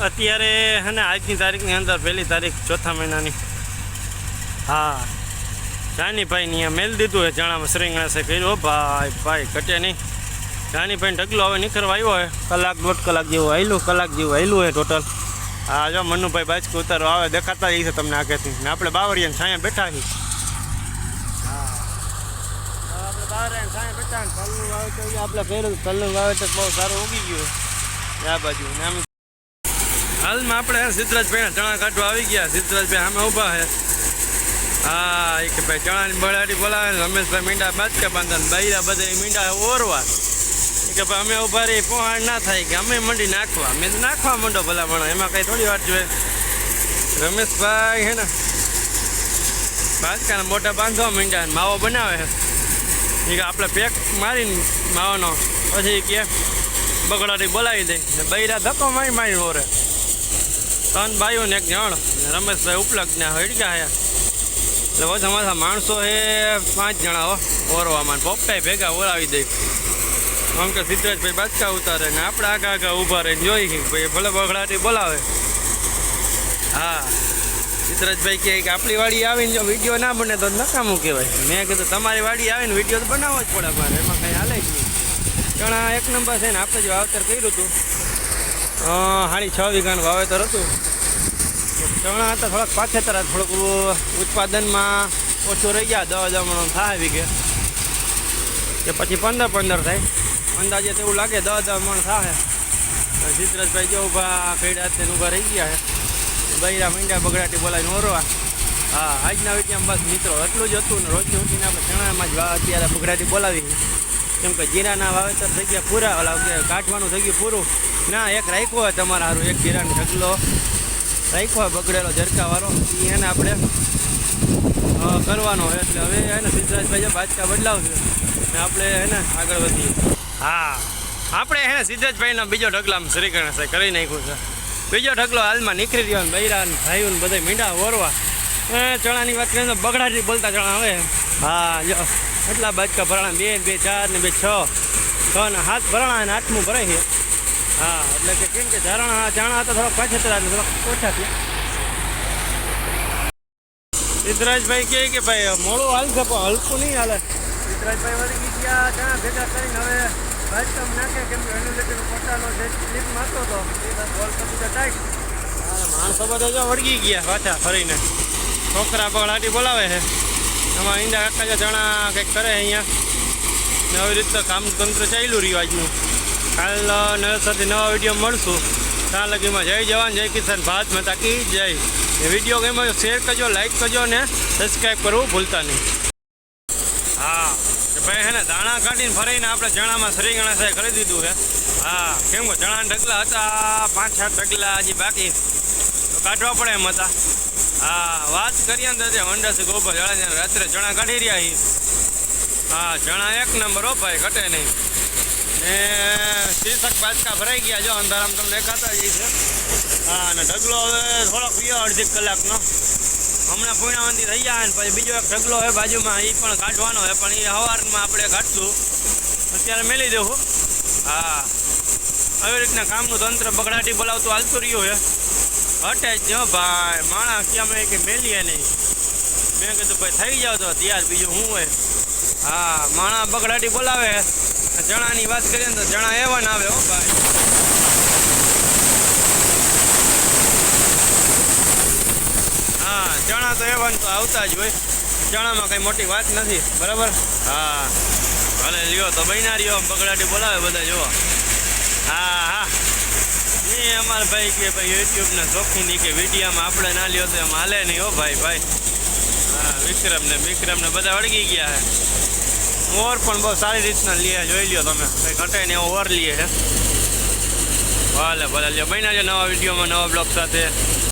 અત્યારે અને આજની તારીખની અંદર, પહેલી તારીખ ચોથા મહિનાની. હા. જાનીભાઈ ને મેલ દીધું હે ચણામાં શ્રીંગણાસે કર્યો. ભાઈ ભાઈ, ઘટે નહીં. જાનીભાઈ ઢગલો હવે નીકળવા આવ્યો હોય કલાક દોઢ કલાક જેવું હાલ્યું કલાક જેવું હાલ્યું હોય ટોટલ હા, જો મનુભાઈ બાજકું ઉતારો, આવે, દેખાતા જ છે તમને આગળથી ને આપણે બાવરિયાને છાંયા બેઠા છીએ. આપણે કર્યું તલનું વાવેતર બહુ સારું ઉગી ગયું આ બાજુ, ને હાલમાં આપણે સિદ્ધરાજભાઈના ચણા કાઢવા આવી ગયા. સિદ્ધરાજભાઈ સામે ઊભા છે. હા, એ કે ભાઈ ચણાની બળાડી બોલાવે રમેશભાઈ મીંડા બાજકે બાંધા બૈરા બધા મીંડા ઓરવા. કે ભાઈ અમે ઊભા રહી પહોંચ ના થાય કે અમે મંડી નાખવા. મેં નાખવા મંડો ભલા ભણા, એમાં કંઈ થોડી વાત જોઈએ રમેશભાઈ હે ને બાજકાના મોટા બાંધવા મીંડા માવો બનાવે છે. એ કે આપણે પેક મારીને માવાનો. પછી કે બગડાટી બોલાવી દે. ને બૈરા ધક્કો મારી મારી ઓરે. ત્રણ ભાઈઓ ને એક જણ રમેશભાઈ ઉપલબ્ધ ને હડ્યા હે. એટલે ઓછા અમારા માણસો એ પાંચ જણા હો, ઓરવામાં. પપ્પાએ ભેગા ઓરાવી દઈ આમ કે સિદ્ધરાજભાઈ બાચકા ઉતારે ને આપણે આગા આગા ઊભા રહીને જોઈ ભાઈ, ભલે બગડાટી બોલાવે. હા. સિદ્ધરાજભાઈ કહે કે આપણી વાડી આવીને જો વીડિયો ના બને તો નકામું કહેવાય. મેં કીધું, તમારી વાડી આવીને વીડિયો તો બનાવવો જ પડે મારે, એમાં કંઈ હાલે જ નહીં. ઘણા એક નંબર છે ને, આપણે જે વાવેતર કર્યું હતું. સાડી છ વીઘાનું વાવેતર હતું. ચણા હતા થોડાક પાછેતર થોડુંક ઉત્પાદનમાં ઓછું રહી ગયા દવા જમણો થાય વીઘે. કે પછી પંદર પંદર થાય. અંદાજે એવું લાગે દસ દમણ મણ થાય. સિદ્ધરાજભાઈ જો ઊભા કઈડા તે ઊભા રહી ગયા છે. બૈરા મીંડા બગડાટી બોલાવીને ઓરવા. હા, આજના વિડીયોમાં બસ મિત્રો, એટલું જ હતું ને, રોજની ઉઠીને આપણે ચણામાં જ અત્યારે બગડાટી બોલાવી કેમ કે જીરાના વાવેતર થઈ ગયા પૂરા ઓલા કાઢવાનું થઈ ગયું પૂરું. ના એક રાખ્યો હોય તમારા હારું એક જીરાનો ઢગલો. રાખ્યો હોય બગડેલો ઝરકાવાળો એને આપણે કરવાનો હોય. એટલે હવે એને સિદ્ધરાજભાઈ જે બાચકા બદલાવશે ને આપણે એને આગળ વધીએ. હા. આપણે એને સિદ્ધરાજભાઈનો બીજો ઢગલામાં શ્રી ગણેશ કરી નાખ્યું છે. બીજો ઢગલો હાલમાં નીકળી રહ્યો ને બૈરા ને ભાઈઓ ને બધા મીંડા ઓરવા. ચણાની વાત કરીએ તો બગડાટી બોલતા ચણા હવે હા જો એટલા બાચકા ભરાણા બે બે ચાર ને બે છ. છ ને હાથ ભરાણા અને આઠમું ભરાય છે. હા એટલે કે કેમ કે ધારણા જાણા હતા થોડાક પાછા એટલે થોડાક ઓછા થયા. સિદ્ધરાજભાઈ કહે કે ભાઈ મોડું હાલશે પણ હલકું નહીં હાલે. સિદ્ધરાજભાઈ વળી ગયા ઘણા ભેગા કરીને. હવે બાજકમ નાખે કેમ કે એનું પોતાનો જે સ્લીપ મારતો હતો એ તો બોલ પછી ટાઈટ માણસો બધા જો વળગી ગયા પાછા ફરીને. છોકરા બગડાટી બોલાવે છે. એમાં ઈંડા કાકા જો ચણા કંઈક કરે અહીંયા. ને આવી રીતે કામ તંત્ર ચાલ્યું રહ્યું આજનું. કાલ નવેસરથી નવા વીડિયો મળશું. ત્યાં લગીમાં જય જવાન, જય કિસાન ભારત માતા કી જય. એ વીડિયો ગમ્યો શેર કરજો, લાઈક કરજો ને સબસ્ક્રાઈબ કરવું ભૂલતા નહીં. હા ભાઈ હે ને, દાણા કાઢીને ફરીને આપણે જણામાં શ્રીગણા સાહેબ કરી દીધું છે હા, કેમ કે ચણા ઢગલા હતા પાંચ સાત ઢગલા હજી બાકી. કાઢવા પડે એમ હતા. હા, વાત કરીએ ને તો હોન્ડા ગોબર જણા રાત્રે ચણા કાઢી રહ્યા છીએ. હા, ચણા એક નંબર હો ઘટે નહીં. ને શીર્ષક પાચકા ભરાઈ ગયા જો, અંધારામ તમને દેખાતા જઈ છે હા, અને ઢગલો હવે થોડોક પીયો અડધી કલાકનો. હમણાં પૂર્ણાવંતી થઈ ગયા ને પછી બીજો એક ઢગલો હોય બાજુમાં એ પણ કાઢવાનો હોય પણ એ સવારમાં આપણે કાઢશું. અત્યારે મેલી દેવું. હા. આવી રીતના કામનું તંત્ર બગડાટી બોલાવતું હાલતું રહ્યું છે. હટે જ ભાઈ, માણસ કે અમે કે મેલીએ નહીં. મેં કીધું, ભાઈ, થઈ જાવ તો તૈયાર, બીજું શું હોય? હા, માણા બગડાટી બોલાવે. ચણાની વાત કરીએ ને તો ચણા એવા ના આવે, હો ભાઈ. હા ચણા તો એવા તો આવતા જ હોય. ચણામાં કંઈ મોટી વાત નથી, બરાબર? હા. ભલે લ્યો, તો બહેના રહ્યો, બગડાટી બોલાવે બધા, જુઓ. હા હા. એ અમારા ભાઈ કે ભાઈ યુટ્યુબના શોખીની કે વિડીયામાં આપણે ના લ્યો તો એમ હાલે નહીં હો ભાઈ ભાઈ. હા વિક્રમ ને વિક્રમ બધા વળગી ગયા છે ઓર પણ બહુ સારી રીતના લે, જોઈ લ્યો તમે. કંઈ ઘટે ને એવો ઓર લઈએ છે ભલે ભલે લ્યો, બન્યા છે નવા વિડીયોમાં નવા બ્લોગ સાથે.